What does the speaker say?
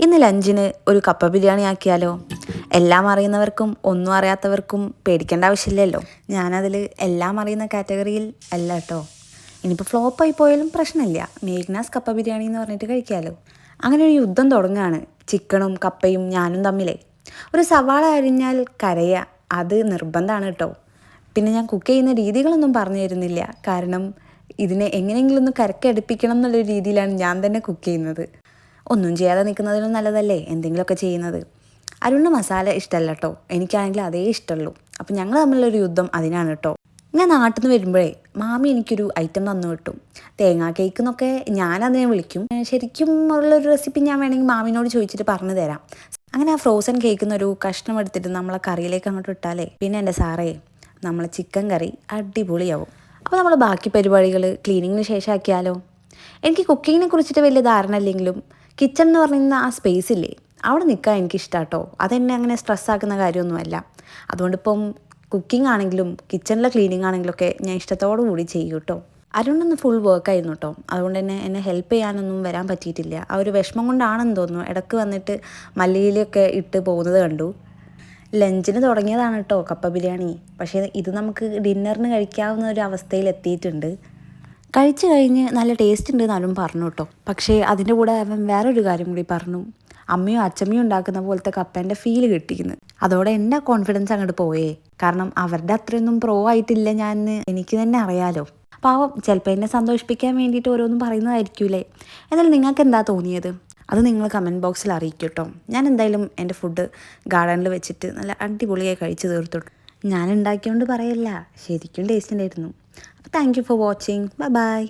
ഇന്ന് ലഞ്ചിന് ഒരു കപ്പ ബിരിയാണി ആക്കിയാലോ? എല്ലാം അറിയുന്നവർക്കും ഒന്നും അറിയാത്തവർക്കും പേടിക്കേണ്ട ആവശ്യമില്ലല്ലോ. ഞാനതിൽ എല്ലാം അറിയുന്ന കാറ്റഗറിയിൽ അല്ല കേട്ടോ. ഇനിയിപ്പോൾ ഫ്ലോപ്പായി പോയാലും പ്രശ്നമില്ല. മേഘ്നാസ് കപ്പ ബിരിയാണി എന്ന് പറഞ്ഞിട്ട് കഴിക്കാമല്ലോ അങ്ങനെ ഒരു യുദ്ധം തുടങ്ങുകയാണ് ചിക്കണും കപ്പയും ഞാനും തമ്മിലേ ഒരു സവാള അരിഞ്ഞാൽ കരയ അത് നിർബന്ധമാണ് കേട്ടോ. പിന്നെ ഞാൻ കുക്ക് ചെയ്യുന്ന രീതികളൊന്നും പറഞ്ഞു തരുന്നില്ല. കാരണം ഇതിനെ എങ്ങനെയെങ്കിലും ഒന്ന് കരക്കടുപ്പിക്കണം എന്നുള്ള രീതിയിലാണ് ഞാൻ തന്നെ കുക്ക് ചെയ്യുന്നത്. ഒന്നും ചെയ്യാതെ നിൽക്കുന്നതിലും നല്ലതല്ലേ? എന്തെങ്കിലുമൊക്കെ ചെയ്യുന്നത്. അരുണിന് മസാല ഇഷ്ടമല്ല കേട്ടോ എനിക്കാണെങ്കിൽ അതേ ഇഷ്ടമുള്ളൂ. അപ്പം ഞങ്ങൾ തമ്മിലുള്ളൊരു യുദ്ധം അതിനാണ് കേട്ടോ ഞാൻ നാട്ടിൽ നിന്ന് വരുമ്പോഴേ മാമി എനിക്കൊരു ഐറ്റം തന്നു കിട്ടും. തേങ്ങാ കേക്ക് എന്നൊക്കെ ഞാനതിനെ വിളിക്കും. ശരിക്കും ഉള്ളൊരു റെസിപ്പി ഞാൻ വേണമെങ്കിൽ മാമിനോട് ചോദിച്ചിട്ട് പറഞ്ഞു തരാം. അങ്ങനെ ആ ഫ്രോസൺ കേക്ക് ഒരു കഷ്ണം എടുത്തിട്ട് നമ്മളെ കറിയിലേക്ക് അങ്ങോട്ട് ഇട്ടാലേ പിന്നെ എന്റെ സാറേ നമ്മളെ ചിക്കൻ കറി അടിപൊളിയാവും. അപ്പോൾ നമ്മൾ ബാക്കി പരിപാടികൾ ക്ലീനിങ്ങിന് ശേഷം ആക്കിയാലോ എനിക്ക് കുക്കിങ്ങിനെ കുറിച്ചിട്ട് വലിയ ധാരണ ഇല്ലെങ്കിലും കിച്ചൺ എന്ന് പറയുന്ന ആ സ്പേസ് ഇല്ലേ അവിടെ നിൽക്കാൻ എനിക്ക് ഇഷ്ടാട്ടോ അതെന്നെ അങ്ങനെ സ്ട്രെസ്സാക്കുന്ന കാര്യമൊന്നുമല്ല. അതുകൊണ്ടിപ്പം കുക്കിംഗ് ആണെങ്കിലും കിച്ചണിലെ ക്ലീനിങ് ആണെങ്കിലൊക്കെ ഞാൻ ഇഷ്ടത്തോടു കൂടി ചെയ്യും കേട്ടോ അരുണൊന്ന് ഫുൾ വർക്കായിരുന്നു കേട്ടോ അതുകൊണ്ട് തന്നെ എന്നെ ഹെൽപ്പ് ചെയ്യാനൊന്നും വരാൻ പറ്റിയിട്ടില്ല. ആ ഒരു വിഷമം കൊണ്ടാണെന്ന് തോന്നുന്നു. ഇടയ്ക്ക് വന്നിട്ട് മല്ലിയിലൊക്കെ ഇട്ട് പോകുന്നത് കണ്ടു. ലഞ്ചിന് തുടങ്ങിയതാണ് കേട്ടോ കപ്പ ബിരിയാണി. പക്ഷേ ഇത് നമുക്ക് ഡിന്നറിന് കഴിക്കാവുന്ന ഒരു അവസ്ഥയിൽ എത്തിയിട്ടുണ്ട്. കഴിച്ചു കഴിഞ്ഞ് നല്ല ടേസ്റ്റ് ഉണ്ട് എന്നാലും പറഞ്ഞു കേട്ടോ പക്ഷേ അതിന്റെ കൂടെ അവൻ വേറൊരു കാര്യം കൂടി പറഞ്ഞു. അമ്മയും അച്ചമ്മയും ഉണ്ടാക്കുന്ന പോലത്തെ കപ്പേന്റെ ഫീൽ കിട്ടിയിരുന്നു അതോടെ എന്റെ കോൺഫിഡൻസ് അങ്ങോട്ട് പോയേ. കാരണം അവരുടെ അത്രയൊന്നും പ്രോ ആയിട്ടില്ല ഞാൻ എനിക്ക് തന്നെ അറിയാലോ. പാവം ചിലപ്പോൾ എന്നെ സന്തോഷിപ്പിക്കാൻ വേണ്ടിയിട്ട് ഓരോന്നും പറയുന്നതായിരിക്കൂലേ. എന്നാലും നിങ്ങൾക്ക് എന്താ തോന്നിയത്? അത് നിങ്ങൾ കമന്റ് ബോക്സിൽ അറിയിക്കും കേട്ടോ ഞാൻ എന്തായാലും എന്റെ ഫുഡ് ഗാർഡനിൽ വെച്ചിട്ട് നല്ല അടിപൊളിയായി കഴിച്ച് തീർത്തു. ഞാൻ ഉണ്ടാക്കിയോണ്ട് പറയല്ല. ശരിക്കും ടേസ്റ്റ് ഉണ്ടായിരുന്നു. അപ്പോൾ thank you for watching bye bye